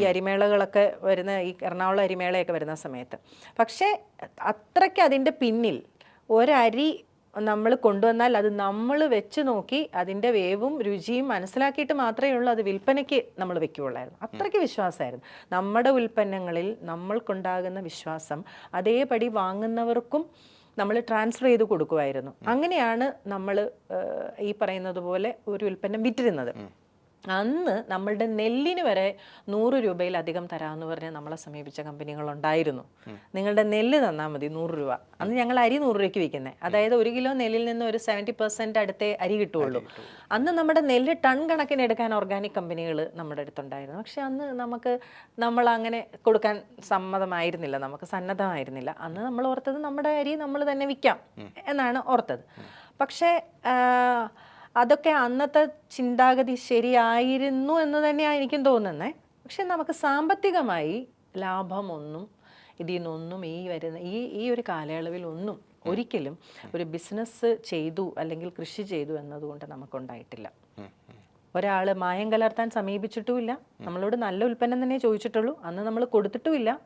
ഈ അരിമേളകളൊക്കെ വരുന്ന ഈ എറണാകുളം അരിമേളയൊക്കെ വരുന്ന സമയത്ത്. പക്ഷേ അത്രയ്ക്ക് അതിന്റെ പിന്നിൽ ഒരരി നമ്മൾ കൊണ്ടുവന്നാൽ അത് നമ്മൾ വെച്ച് നോക്കി അതിന്റെ വേവും രുചിയും മനസ്സിലാക്കിയിട്ട് മാത്രമേ ഉള്ളൂ അത് വിൽപ്പനയ്ക്ക് നമ്മൾ വെക്കുകയുള്ളായിരുന്നു. അത്രയ്ക്ക് വിശ്വാസമായിരുന്നു. നമ്മുടെ ഉൽപ്പന്നങ്ങളിൽ നമ്മൾക്കുണ്ടാകുന്ന വിശ്വാസം അതേപടി വാങ്ങുന്നവർക്കും നമ്മൾ ട്രാൻസ്ഫർ ചെയ്ത് കൊടുക്കുമായിരുന്നു. അങ്ങനെയാണ് നമ്മൾ ഈ പറയുന്നത് പോലെ ഒരു ഉൽപ്പന്നം വിറ്റിരുന്നത്. അന്ന് നമ്മളുടെ നെല്ലിന് വരെ നൂറ് രൂപയിലധികം തരാമെന്ന് പറഞ്ഞ് നമ്മളെ സമീപിച്ച കമ്പനികളുണ്ടായിരുന്നു. നിങ്ങളുടെ നെല്ല് തന്നാൽ മതി നൂറ് രൂപ. അന്ന് ഞങ്ങൾ അരി നൂറ് രൂപയ്ക്ക് വിൽക്കുന്നത് അതായത് ഒരു കിലോ നെല്ലിൽ നിന്ന് ഒരു സെവന്റി പെർസെന്റ് അടുത്തേ അരി കിട്ടുള്ളൂ. അന്ന് നമ്മുടെ നെല്ല് ടൺ കണക്കിന് എടുക്കാൻ ഓർഗാനിക് കമ്പനികൾ നമ്മുടെ അടുത്തുണ്ടായിരുന്നു. പക്ഷെ അന്ന് നമുക്ക് നമ്മൾ അങ്ങനെ കൊടുക്കാൻ സമ്മതമായിരുന്നില്ല നമുക്ക് സന്നദ്ധമായിരുന്നില്ല. അന്ന് നമ്മൾ ഓർത്തത് നമ്മുടെ അരി നമ്മൾ തന്നെ വിൽക്കാം എന്നാണ് ഓർത്തത്. പക്ഷേ അതൊക്കെ അന്നത്തെ ചിന്താഗതി ശരിയായിരുന്നു എന്ന് തന്നെയാണ് എനിക്കും തോന്നുന്നത് പക്ഷെ നമുക്ക് സാമ്പത്തികമായി ലാഭമൊന്നും ഇതിൽ നിന്നൊന്നും ഈ വരുന്ന ഈ ഈ ഒരു കാലയളവിൽ ഒന്നും ഒരിക്കലും ഒരു ബിസിനസ് ചെയ്തു അല്ലെങ്കിൽ കൃഷി ചെയ്തു എന്നതുകൊണ്ട് നമുക്കുണ്ടായിട്ടില്ല. ഒരാൾ മായം കലർത്താൻ സമീപിച്ചിട്ടുമില്ല. നമ്മളോട് നല്ല ഉൽപ്പന്നം തന്നെ ചോദിച്ചിട്ടുള്ളൂ. അന്ന് നമ്മൾ കൊടുത്തിട്ടുമില്ല.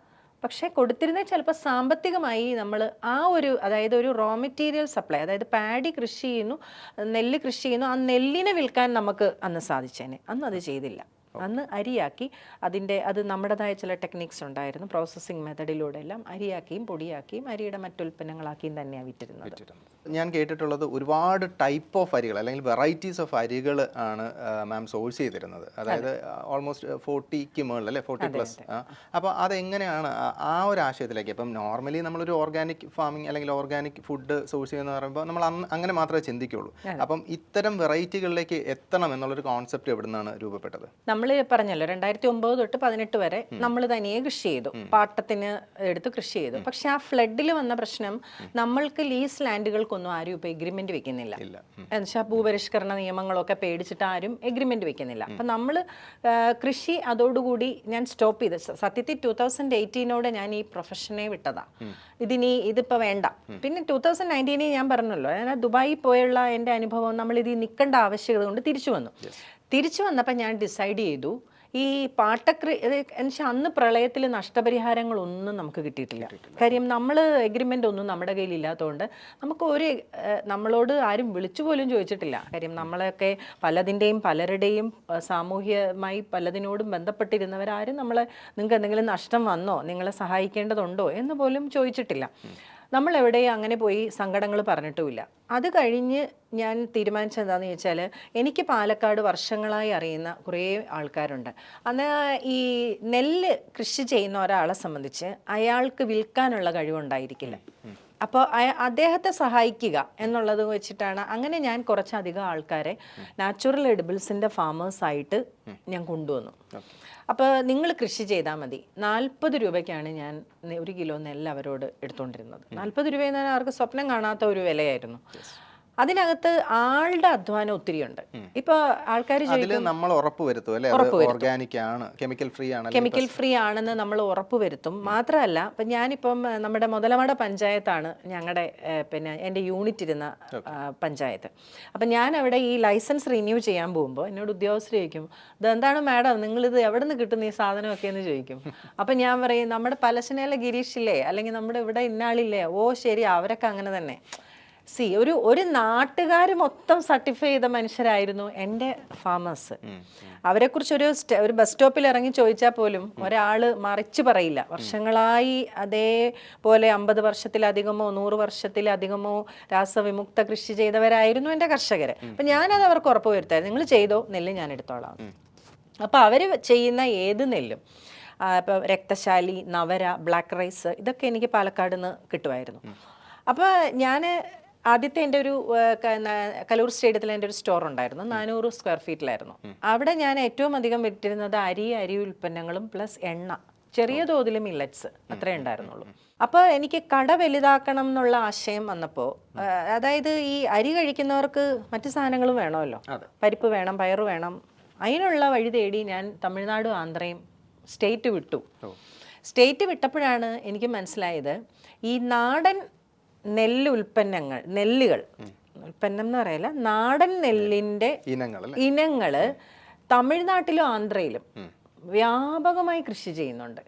പക്ഷേ കൊടുത്തിരുന്നത് ചിലപ്പോൾ സാമ്പത്തികമായി നമ്മൾ ആ ഒരു അതായത് ഒരു റോ മെറ്റീരിയൽ സപ്ലൈ അതായത് പാഡി കൃഷി ചെയ്യുന്നു നെല്ല് കൃഷി ചെയ്യുന്നു ആ നെല്ലിനെ വിൽക്കാൻ നമുക്ക് അന്ന് സാധിച്ചേനെ. അന്ന് അത് ചെയ്തില്ല. അന്ന് അരിയാക്കി അതിന്റെ അത് നമ്മുടേതായ ചില ടെക്നിക്സ് ഉണ്ടായിരുന്നു. പ്രോസസ്സിംഗ് മെത്തഡിലൂടെ എല്ലാം അരിയാക്കിയും പൊടിയാക്കിയും അരിയുടെ മറ്റുൽപ്പന്നങ്ങളാക്കിയും തന്നെയാണ് വിറ്റിരുന്നത്. ഞാൻ കേട്ടിട്ടുള്ളത് ഒരുപാട് ടൈപ്പ് ഓഫ് അരികൾ അല്ലെങ്കിൽ വെറൈറ്റീസ് ഓഫ് അരികൾ ആണ് മാം സോഴ്സ് ചെയ്തിരുന്നത്. അതായത് ഓൾമോസ്റ്റ് ഫോർട്ടിക്ക് മുകളിൽ അല്ലേ? ഫോർട്ടി പ്ലസ് അപ്പോൾ അതെങ്ങനെയാണ് ആ- ആ ഒരു ആശയത്തിലേക്ക്? ഇപ്പം നോർമലി നമ്മളൊരു ഓർഗാനിക് ഫാമിംഗ് അല്ലെങ്കിൽ ഓർഗാനിക് ഫുഡ് സോഴ്സ് ചെയ്യുന്ന പറയുമ്പോൾ നമ്മൾ അന്ന് അങ്ങനെ മാത്രമേ ചിന്തിക്കുകയുള്ളൂ അപ്പം ഇത്തരം വെറൈറ്റികളിലേക്ക് എത്തണം എന്നുള്ളൊരു കോൺസെപ്റ്റ് എവിടെ നിന്നാണ് രൂപപ്പെട്ടത്? നമ്മൾ പറഞ്ഞല്ലോ രണ്ടായിരത്തി ഒമ്പത് തൊട്ട് പതിനെട്ട് വരെ നമ്മൾ തനിയെ കൃഷി ചെയ്തു. പാട്ടത്തിന് എടുത്ത് കൃഷി ചെയ്തു. പക്ഷെ ആ ഫ്ലഡിൽ വന്ന പ്രശ്നം നമ്മൾക്ക് ലീസ് ലാൻഡുകൾക്കൊന്നും ആരും ഇപ്പോൾ എഗ്രിമെന്റ് വെക്കുന്നില്ല. എന്നുവെച്ചാൽ ഭൂപരിഷ്കരണ നിയമങ്ങളൊക്കെ പേടിച്ചിട്ട് ആരും എഗ്രിമെന്റ് വെക്കുന്നില്ല. അപ്പം നമ്മൾ കൃഷി അതോടുകൂടി ഞാൻ സ്റ്റോപ്പ് ചെയ്ത്. സത്യത്തിൽ ടൂ തൗസൻഡ് എയ്റ്റീനോടെ ഞാൻ ഈ പ്രൊഫഷനെ വിട്ടതാ. ഇതിനി ഇതിപ്പോ വേണ്ട. പിന്നെ ടൂ തൗസൻഡ് നയന്റീനിൽ ഞാൻ പറഞ്ഞല്ലോ ഞാൻ ദുബായി പോയുള്ള എന്റെ അനുഭവം നമ്മൾ ഇത് നിൽക്കേണ്ട ആവശ്യകത കൊണ്ട് തിരിച്ചു വന്നു. തിരിച്ചു വന്നപ്പോൾ ഞാൻ ഡിസൈഡ് ചെയ്തു ഈ പാട്ടക്രി എന്നുവെച്ചാൽ അന്ന് പ്രളയത്തിൽ നഷ്ടപരിഹാരങ്ങളൊന്നും നമുക്ക് കിട്ടിയിട്ടില്ല. കാര്യം നമ്മൾ എഗ്രിമെന്റ് ഒന്നും നമ്മുടെ കയ്യിൽ ഇല്ലാത്തതുകൊണ്ട് നമുക്ക് ഒരു നമ്മളോട് ആരും വിളിച്ചു പോലും ചോദിച്ചിട്ടില്ല. കാര്യം നമ്മളെയൊക്കെ പലതിന്റെയും പലരുടെയും സാമൂഹ്യമായി പലതിനോടും ബന്ധപ്പെട്ടിരുന്നവരാരും നമ്മളെ നിങ്ങൾക്ക് എന്തെങ്കിലും നഷ്ടം വന്നോ നിങ്ങളെ സഹായിക്കേണ്ടതുണ്ടോ എന്ന് പോലും ചോദിച്ചിട്ടില്ല. നമ്മൾ എവിടെയും അങ്ങനെ പോയി സങ്കടങ്ങൾ പറഞ്ഞിട്ടുമില്ല. അത് കഴിഞ്ഞ് ഞാൻ തീരുമാനിച്ചത് എന്താണെന്ന് ചോദിച്ചാൽ എനിക്ക് പാലക്കാട് വർഷങ്ങളായി അറിയുന്ന കുറേ ആൾക്കാരുണ്ട്. അന്ന് ഈ നെല്ല് കൃഷി ചെയ്യുന്ന ഒരാളെ സംബന്ധിച്ച് അയാൾക്ക് വിൽക്കാനുള്ള കഴിവുണ്ടായിരിക്കില്ല. അപ്പോൾ അദ്ദേഹത്തെ സഹായിക്കുക എന്നുള്ളത് വെച്ചിട്ടാണ് അങ്ങനെ ഞാൻ കുറച്ചധികം ആൾക്കാരെ നാച്ചുറൽ എഡിബിൾസിന്റെ ഫാമേഴ്സായിട്ട് ഞാൻ കൊണ്ടുവന്നു. അപ്പോൾ നിങ്ങൾ കൃഷി ചെയ്താൽ മതി. നാൽപ്പത് രൂപയ്ക്കാണ് ഞാൻ ഒരു കിലോ നെല്ല് അവരോട് എടുത്തുകൊണ്ടിരുന്നത് നാൽപ്പത് രൂപ എന്ന് പറഞ്ഞാൽ അവർക്ക് സ്വപ്നം കാണാത്ത ഒരു വിലയായിരുന്നു. അതിനകത്ത് ആളുടെ അധ്വാനം ഒത്തിരിയുണ്ട് ഇപ്പൊ ആൾക്കാർ നമ്മൾ ഉറപ്പ് വരുത്തും അല്ലേ? അത് ഓർഗാനിക് ആണ് കെമിക്കൽ ഫ്രീ ആണ് കെമിക്കൽ ഫ്രീ ആണെന്ന് നമ്മൾ ഉറപ്പ് വരുത്തും. മാത്രമല്ല ഇപ്പൊ ഞാനിപ്പം നമ്മുടെ മുതലമട പഞ്ചായത്താണ് ഞങ്ങളുടെ പിന്നെ എന്റെ യൂണിറ്റ് ഇരുന്ന പഞ്ചായത്ത്. അപ്പം ഞാൻ അവിടെ ഈ ലൈസൻസ് റിന്യൂ ചെയ്യാൻ പോകുമ്പോൾ എന്നോട് ഉദ്യോഗസ്ഥർ ചോദിക്കും ഇതെന്താണ് മാഡം? നിങ്ങളിത് എവിടെ നിന്ന് കിട്ടുന്ന ഈ സാധനമൊക്കെ? എന്ന് ചോദിക്കും. അപ്പം ഞാൻ പറയും നമ്മുടെ പലശനയിലെ ഗിരീഷില്ലേ? അല്ലെങ്കിൽ നമ്മുടെ ഇവിടെ ഇന്നാളില്ലേ? ഓ ശരി അവരൊക്കെ അങ്ങനെ തന്നെ. സി ഒരു ഒരു നാട്ടുകാർ മൊത്തം സർട്ടിഫൈ ചെയ്ത മനുഷ്യരായിരുന്നു എന്റെ ഫാമേഴ്സ് അവരെക്കുറിച്ച് ഒരു ഒരു ബസ് സ്റ്റോപ്പിൽ ഇറങ്ങി ചോദിച്ചാൽ പോലും ഒരാൾ മറിച്ച് പറയില്ല. വർഷങ്ങളായി അതേപോലെ അമ്പത് വർഷത്തിലധികമോ നൂറ് വർഷത്തിലധികമോ രാസവിമുക്ത കൃഷി ചെയ്തവരായിരുന്നു എന്റെ കർഷകർ അപ്പം ഞാനത് അവർക്ക് ഉറപ്പ് വരുത്തായിരുന്നു. നിങ്ങൾ ചെയ്തോ? നെല്ല് ഞാൻ എടുത്തോളാം. അപ്പോൾ അവർ ചെയ്യുന്ന ഏത് നെല്ലും ഇപ്പോൾ രക്തശാലി നവര ബ്ലാക്ക് റൈസ് ഇതൊക്കെ എനിക്ക് പാലക്കാട് നിന്ന് കിട്ടുമായിരുന്നു അപ്പോൾ ഞാൻ ആദ്യത്തെ എന്റെ ഒരു കലൂർ സ്റ്റേഡിയത്തിൽ എന്റെ ഒരു സ്റ്റോർ ഉണ്ടായിരുന്നു. നാനൂറ് സ്ക്വയർ ഫീറ്റിലായിരുന്നു അവിടെ ഞാൻ ഏറ്റവും അധികം വിറ്റിരുന്നത് അരി അരി ഉൽപ്പന്നങ്ങളും പ്ലസ് എണ്ണ. ചെറിയ തോതിൽ മില്ലറ്റ്സ് അത്രേ ഉണ്ടായിരുന്നുള്ളൂ. അപ്പോൾ എനിക്ക് കട വലുതാക്കണം എന്നുള്ള ആശയം വന്നപ്പോൾ അതായത് ഈ അരി കഴിക്കുന്നവർക്ക് മറ്റു സാധനങ്ങളും വേണമല്ലോ. പരിപ്പ് വേണം പയറ് വേണം. അതിനുള്ള വഴി തേടി ഞാൻ തമിഴ്നാടും ആന്ധ്രയും സ്റ്റേറ്റ് വിട്ടു. സ്റ്റേറ്റ് വിട്ടപ്പോഴാണ് എനിക്ക് മനസ്സിലായത് ഈ നാടൻ നെല്ല് ഉൽപ്പന്നങ്ങൾ നെല്ലുകൾ. ഉൽപ്പന്നം എന്ന് പറയല നാടൻ നെല്ലിന്റെ ഇനങ്ങൾ തമിഴ്നാട്ടിലും ആന്ധ്രയിലും വ്യാപകമായി കൃഷി ചെയ്യുന്നുണ്ട്.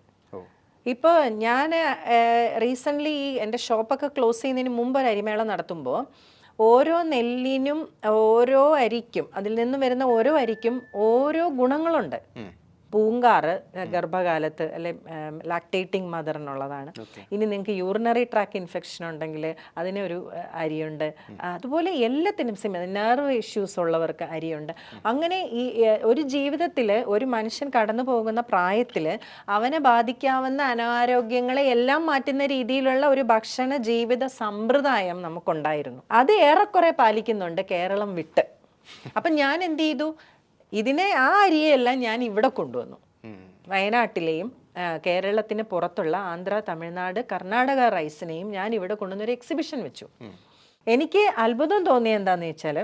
ഇപ്പോൾ ഞാൻ റീസെന്റ്ലി ഈ എന്റെ ഷോപ്പൊക്കെ ക്ലോസ് ചെയ്യുന്നതിന് മുമ്പ് ഒരു അരിമേള നടത്തുമ്പോൾ ഓരോ നെല്ലിനും ഓരോ അരിക്കും അതിൽ നിന്നും വരുന്ന ഓരോ അരിക്കും ഓരോ ഗുണങ്ങളുണ്ട്. പൂങ്കാറ് ഗർഭകാലത്ത് അല്ലെ ലാക്ടേറ്റിംഗ് മദറിനുള്ളതാണ് എന്നുള്ളതാണ്. ഇനി നിങ്ങൾക്ക് യൂറിനറി ട്രാക്ക് ഇൻഫെക്ഷൻ ഉണ്ടെങ്കിൽ അതിന് ഒരു അരിയുണ്ട്. അതുപോലെ എല്ലാത്തിനും സിമ നെർവ് ഇഷ്യൂസ് ഉള്ളവർക്ക് അരിയുണ്ട്. അങ്ങനെ ഈ ഒരു ജീവിതത്തിൽ ഒരു മനുഷ്യൻ കടന്നു പോകുന്ന പ്രായത്തിൽ അവനെ ബാധിക്കാവുന്ന അനാരോഗ്യങ്ങളെ എല്ലാം മാറ്റുന്ന രീതിയിലുള്ള ഒരു ഭക്ഷണ ജീവിത സമ്പ്രദായം നമുക്കുണ്ടായിരുന്നു. അത് ഏറെക്കുറെ പാലിക്കുന്നുണ്ട് കേരളം വിട്ട്. അപ്പം ഞാൻ എന്ത് ചെയ്തു? ഇതിനെ ആ അരിയെല്ലാം ഞാൻ ഇവിടെ കൊണ്ടുവന്നു. വയനാട്ടിലെയും കേരളത്തിന് പുറത്തുള്ള ആന്ധ്ര തമിഴ്നാട് കർണാടക റൈസിനെയും ഞാൻ ഇവിടെ കൊണ്ടുവന്നൊരു എക്സിബിഷൻ വെച്ചു. എനിക്ക് അത്ഭുതം തോന്നിയ എന്താന്ന് വെച്ചാൽ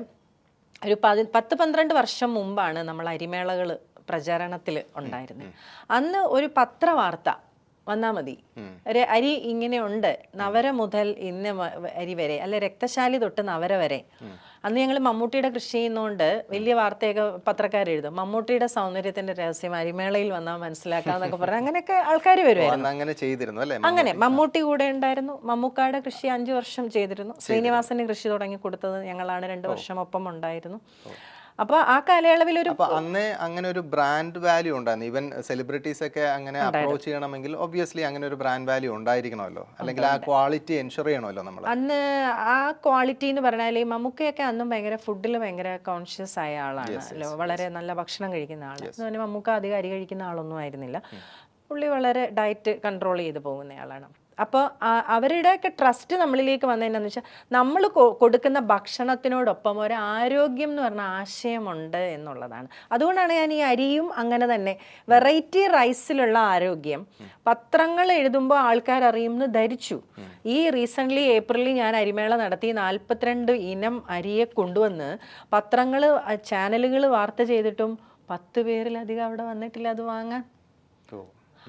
ഒരു പതി പത്ത് പന്ത്രണ്ട് വർഷം മുമ്പാണ് നമ്മൾ അരിമേളകൾ പ്രചാരണത്തിൽ ഉണ്ടായിരുന്നത് അന്ന് ഒരു പത്രവാർത്ത വന്നാൽ മതി. ഒരു അരി ഇങ്ങനെ ഉണ്ട് നവര മുതൽ ഇന്ന് അരി വരെ അല്ലെ രക്തശാലി തൊട്ട് നവര വരെ. അന്ന് ഞങ്ങൾ മമ്മൂട്ടിയുടെ കൃഷി ചെയ്യുന്നതുകൊണ്ട് വലിയ വാർത്തയൊക്കെ പത്രക്കാർ എഴുതും. മമ്മൂട്ടിയുടെ സൗന്ദര്യത്തിന്റെ രഹസ്യം അരിമേളയിൽ വന്നാൽ മനസ്സിലാക്കാന്നൊക്കെ പറഞ്ഞു അങ്ങനെയൊക്കെ ആൾക്കാർ വരുമായിരുന്നു അങ്ങനെ ചെയ്തിരുന്നു അല്ലേ അങ്ങനെ മമ്മൂട്ടി? കൂടെ ഉണ്ടായിരുന്നു. മമ്മൂക്കായുടെ കൃഷി അഞ്ചു വർഷം ചെയ്തിരുന്നു. ശ്രീനിവാസന്റെ കൃഷി തുടങ്ങി കൊടുത്തത് ഞങ്ങളാണ്. രണ്ടു വർഷം ഒപ്പം ഉണ്ടായിരുന്നു. അപ്പോൾ ആ കാലയളവിൽ ഒരു അന്ന് അങ്ങനെ ഒരു ബ്രാൻഡ് വാല്യൂ ഉണ്ടായിരുന്നു. ഈവൻ സെലിബ്രിറ്റീസ് ഒക്കെ അങ്ങനെ അപ്രോച്ച് ചെയ്യണമെങ്കിൽ ഒബ്വിയസ്ലി അങ്ങനെ ഒരു ബ്രാൻഡ് വാല്യൂ ഉണ്ടായിരിക്കണമല്ലോ. അല്ലെങ്കിൽ ആ ക്വാളിറ്റി എൻഷുർ ചെയ്യണമല്ലോ നമ്മൾ അന്ന് ആ ക്വാളിറ്റി എന്ന് പറഞ്ഞാൽ ഈ മമ്മൂക്കയൊക്കെ അന്നും ഭയങ്കര ഫുഡിൽ ഭയങ്കര കോൺഷ്യസ് ആയ ആളാണ്. വളരെ നല്ല ഭക്ഷണം കഴിക്കുന്ന ആളാണ്. എന്ന് പറഞ്ഞാൽ മമ്മൂക്ക അധികം അരി കഴിക്കുന്ന ആളൊന്നും ആയിരുന്നില്ല. പുള്ളി വളരെ ഡയറ്റ് കൺട്രോൾ ചെയ്ത് പോകുന്നയാളാണ് അപ്പോൾ അവരുടെയൊക്കെ ട്രസ്റ്റ് നമ്മളിലേക്ക് വന്നതെന്നു വെച്ചാൽ നമ്മൾ കൊടുക്കുന്ന ഭക്ഷണത്തിനോടൊപ്പം ഒരു ആരോഗ്യം എന്ന് പറഞ്ഞ ആശയമുണ്ട് എന്നുള്ളതാണ്. അതുകൊണ്ടാണ് ഞാൻ ഈ അരിയും അങ്ങനെ തന്നെ വെറൈറ്റി റൈസിലുള്ള ആരോഗ്യം പത്രങ്ങൾ എഴുതുമ്പോൾ ആൾക്കാർ അറിയുമെന്ന് ധരിച്ചു. ഈ റീസെന്റ്ലി ഏപ്രിലിൽ ഞാൻ അരിമേള നടത്തി നാൽപ്പത്തിരണ്ട് ഇനം അരിയെ കൊണ്ടുവന്ന് പത്രങ്ങൾ ചാനലുകൾ വാർത്ത ചെയ്തിട്ടും പത്ത് പേരിലധികം അവിടെ വന്നിട്ടില്ല അത് വാങ്ങാൻ.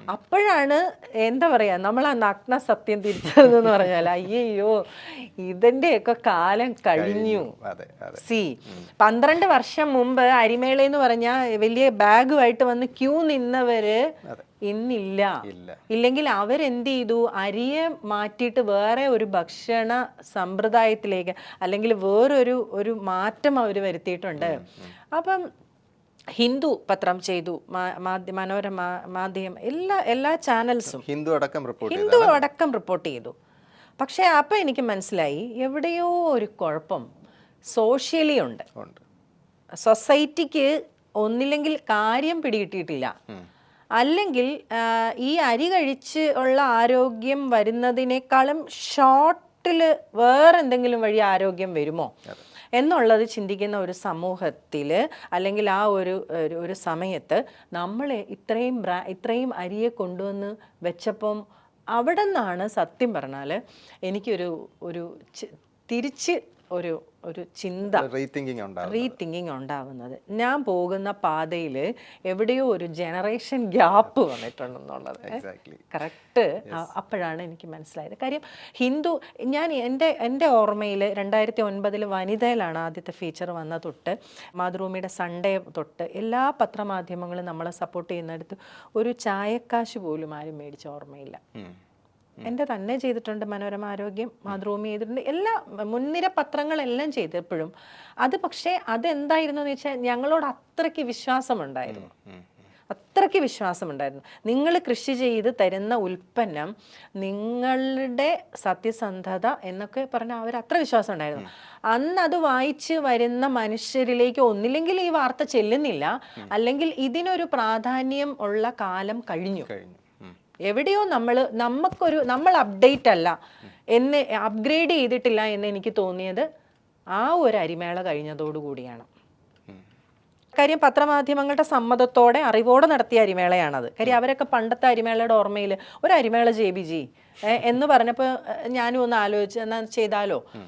അപ്പോഴാണ് എന്താ പറയാ നമ്മൾ ആ നഗ്ന സത്യം തിരിച്ചതെന്ന് പറഞ്ഞാൽ അയ്യോ ഇതിന്റെയൊക്കെ കാലം കഴിഞ്ഞു. സി പന്ത്രണ്ട് വർഷം മുമ്പ് അരിമേള എന്ന് പറഞ്ഞാൽ വലിയ ബാഗുമായിട്ട് വന്ന് ക്യൂ നിന്നവര് ഇന്നില്ല. ഇല്ല. ഇല്ലെങ്കിൽ അവരെന്ത് ചെയ്തു? അരിയെ മാറ്റിയിട്ട് വേറെ ഒരു ഭക്ഷണ സമ്പ്രദായത്തിലേക്ക് അല്ലെങ്കിൽ വേറൊരു ഒരു മാറ്റം അവർ വരുത്തിയിട്ടുണ്ട്. അപ്പം ഹിന്ദു പത്രം ചെയ്തു മനോരമ മാധ്യമം എല്ലാ എല്ലാ ചാനൽസും. ഹിന്ദു അടക്കം റിപ്പോർട്ട് ഹിന്ദു അടക്കം റിപ്പോർട്ട് ചെയ്തു. പക്ഷേ അപ്പം എനിക്ക് മനസ്സിലായി എവിടെയോ ഒരു കുഴപ്പം സോഷ്യലി ഉണ്ട്. ഉണ്ട്. സൊസൈറ്റിക്ക് ഒന്നില്ലെങ്കിൽ കാര്യം പിടികിട്ടിയിട്ടില്ല. അല്ലെങ്കിൽ ഈ അരി കഴിച്ച് ഉള്ള ആരോഗ്യം വരുന്നതിനേക്കാളും ഷോർട്ടിൽ വേറെന്തെങ്കിലും വഴി ആരോഗ്യം വരുമോ? എന്നുള്ളത് ചിന്തിക്കുന്ന ഒരു സമൂഹത്തിൽ അല്ലെങ്കിൽ ആ ഒരു ഒരു- സമയത്ത് നമ്മൾ ഇത്രയും ബ്രാ ഇത്രയും അരിയെ കൊണ്ടുവന്ന് വെച്ചപ്പം അവിടെ നിന്നാണ് സത്യം പറഞ്ഞാൽ എനിക്കൊരു ഒരു തിരിച്ച് ഒരു ഒരു ചിന്ത റീതിങ്കിങ് ഉണ്ടാവും റീതിങ്കിങ് ഉണ്ടാവുന്നത്. ഞാൻ പോകുന്ന പാതയിൽ എവിടെയോ ഒരു ജനറേഷൻ ഗ്യാപ്പ് വന്നിട്ടുണ്ടെന്നുള്ളത്. കറക്റ്റ് അപ്പോഴാണ് എനിക്ക് മനസ്സിലായത്. കാര്യം ഹിന്ദു ഞാൻ എന്റെ എന്റെ ഓർമ്മയിൽ രണ്ടായിരത്തി ഒൻപതിൽ വനിതയിലാണ് ആദ്യത്തെ ഫീച്ചർ വന്ന തൊട്ട്. മാതൃഭൂമിയുടെ സൺഡേ തൊട്ട് എല്ലാ പത്രമാധ്യമങ്ങളും നമ്മളെ സപ്പോർട്ട് ചെയ്യുന്നിടത്ത് ഒരു ചായക്കാശ് പോലും ആരും മേടിച്ച ഓർമ്മയില്ല. എന്റെ തന്നെ ചെയ്തിട്ടുണ്ട് മനോരമ ആരോഗ്യം മാതൃഭൂമി ചെയ്തിട്ടുണ്ട്. എല്ലാ മുൻനിര പത്രങ്ങളെല്ലാം ചെയ്തപ്പോഴും അത് പക്ഷേ അതെന്തായിരുന്നു എന്ന് വെച്ചാൽ ഞങ്ങളോട് അത്രയ്ക്ക് വിശ്വാസമുണ്ടായിരുന്നു. അത്രയ്ക്ക് വിശ്വാസമുണ്ടായിരുന്നു. നിങ്ങൾ കൃഷി ചെയ്ത് തരുന്ന ഉൽപ്പന്നം നിങ്ങളുടെ സത്യസന്ധത എന്നൊക്കെ പറഞ്ഞാൽ അവർ അത്ര വിശ്വാസം ഉണ്ടായിരുന്നു അന്ന് അത് വായിച്ച് വരുന്ന മനുഷ്യരിലേക്ക് ഒന്നില്ലെങ്കിൽ ഈ വാർത്ത ചെല്ലുന്നില്ല. അല്ലെങ്കിൽ ഇതിനൊരു പ്രാധാന്യം ഉള്ള കാലം കഴിഞ്ഞു. കഴിഞ്ഞു. എവിടെയോ നമ്മൾ നമുക്കൊരു നമ്മൾ അപ്ഡേറ്റ് അല്ല എന്ന് അപ്ഗ്രേഡ് ചെയ്തിട്ടില്ല എന്ന് എനിക്ക് തോന്നിയത് ആ ഒരു അരിമേള കഴിഞ്ഞതോടുകൂടിയാണ് കാര്യം പത്രമാധ്യമങ്ങളുടെ സമ്മതത്തോടെ അറിവോടെ നടത്തിയ അരിമേളയാണത്. കാര്യം അവരൊക്കെ പണ്ടത്തെ അരിമേളയുടെ ഓർമ്മയിൽ ഒരു അരിമേള ജെ ബി ജി എന്ന് പറഞ്ഞപ്പോൾ ഞാനും ഒന്ന് ആലോചിച്ച് എന്നാൽ ചെയ്താലോ?